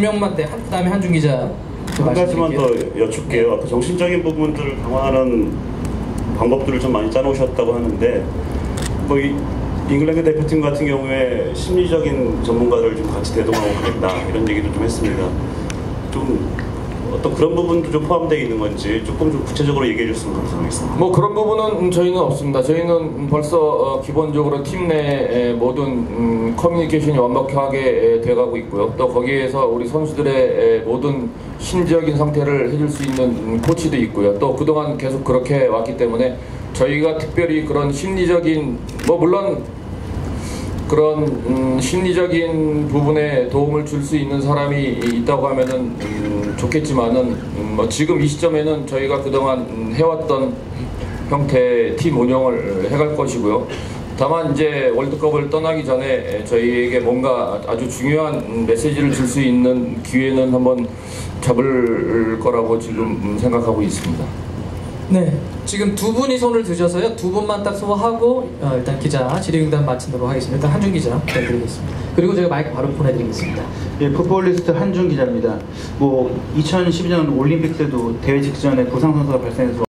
명만 네, 한 그다음에 한준 기자 또한 가지만 더. 여쭙게요. 아까 정신적인 부분들을 강화하는 방법들을 좀 많이 짜놓으셨다고 하는데 뭐 이, 잉글랜드 대표팀 같은 경우에 심리적인 전문가를 좀 같이 대동하고 그랬다 이런 얘기도 좀 했습니다. 좀 어떤 그런 부분도 좀 포함되어 있는 건지 조금 좀 구체적으로 얘기해 주셨으면 감사하겠습니다. 뭐 그런 부분은 음, 저희는 없습니다. 저희는 음, 벌써 어, 기본적으로 팀 내 모든 음, 커뮤니케이션이 완벽하게 에, 돼가고 있고요. 또 거기에서 우리 선수들의 에, 모든 심리적인 상태를 해줄 수 있는 음, 코치도 있고요. 또 그동안 계속 그렇게 왔기 때문에 저희가 특별히 그런 심리적인 뭐 물론 그런 음, 심리적인 부분에 도움을 줄 수 있는 사람이 있다고 하면은 음, 좋겠지만은 음, 뭐 지금 이 시점에는 저희가 그동안 음, 해왔던 형태의 팀 운영을 해갈 것이고요. 다만 이제 월드컵을 떠나기 전에 저희에게 뭔가 아주 중요한 음, 메시지를 줄 수 있는 기회는 한번 잡을 거라고 지금 음, 생각하고 있습니다. 네, 지금 두 분이 손을 드셔서요. 두 분만 딱 소화하고 어, 일단 기자 질의응답 마치도록 하겠습니다. 일단 한준 기자 부탁드리겠습니다. 그리고 제가 마이크 바로 보내드리겠습니다. 예, 풋볼리스트 한준 기자입니다. 뭐 2012년 올림픽 때도 대회 직전에 부상 선수가 발생해서